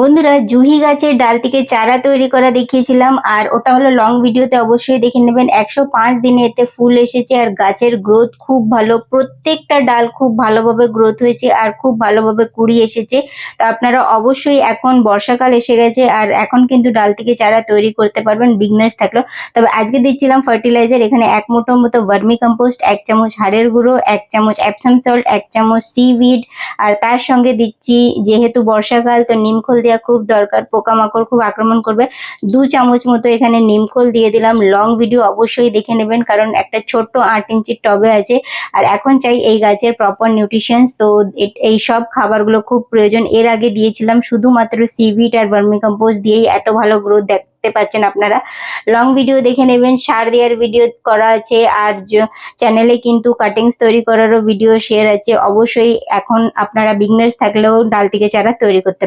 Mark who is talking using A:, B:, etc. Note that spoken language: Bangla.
A: বন্ধুরা জুহি গাছের ডাল থেকে চারা তৈরি করা দেখিয়েছিলাম, আর ওটা হলো লং ভিডিওতে অবশ্যই দেখে নেবেন। একশো পাঁচ দিনে এতে ফুল এসেছে, আর গাছের গ্রোথ খুব ভালো। প্রত্যেকটা ডাল খুব ভালোভাবে গ্রোথ হয়েছে, আর খুব ভালোভাবে কুড়ি এসেছে। তো আপনারা অবশ্যই এখন বর্ষাকাল এসে গেছে, আর এখন কিন্তু ডাল থেকে চারা তৈরি করতে পারবেন বিগনার্স থাকলেও। তবে আজকে দিচ্ছিলাম ফার্টিলাইজার এখানে এক মুঠো মতো ভার্মি কম্পোস্ট এক চামচ হাড়ের গুঁড়ো, এক চামচ অ্যাপসাম সল্ট এক চামচ সিভিড আর তার সঙ্গে দিচ্ছি যেহেতু বর্ষাকাল, তো নিমখোল দেওয়া খুব দরকার। পোকামাকড় খুব আক্রমণ করবে। দু চামচ মতো এখানে নিমখোল দিয়ে দিলাম। লং ভিডিও অবশ্যই দেখে নেবেন, কারণ একটা ছোট্ট আট ইঞ্চির টবে আছে। আর এখন চাই এই গাছের প্রপার নিউট্রিশনস তো এই সব খাবারগুলো খুব প্রয়োজন। এর আগে দিয়েছিলাম শুধুমাত্র সিভিট আর ভার্মি কম্পোস্ট দিয়েই এত ভালো গ্রোথ দেখতে পাচ্ছেন আপনারা। লং ভিডিও দেখে নেবেন। সার দেওয়ার ভিডিও করা আছে। আর চ্যানেলে কিন্তু কাটিংস তৈরি করারও ভিডিও শেয়ার আছে। অবশ্যই এখন আপনারা বিগনার্স থাকলেও ডাল থেকে চারা তৈরি করতে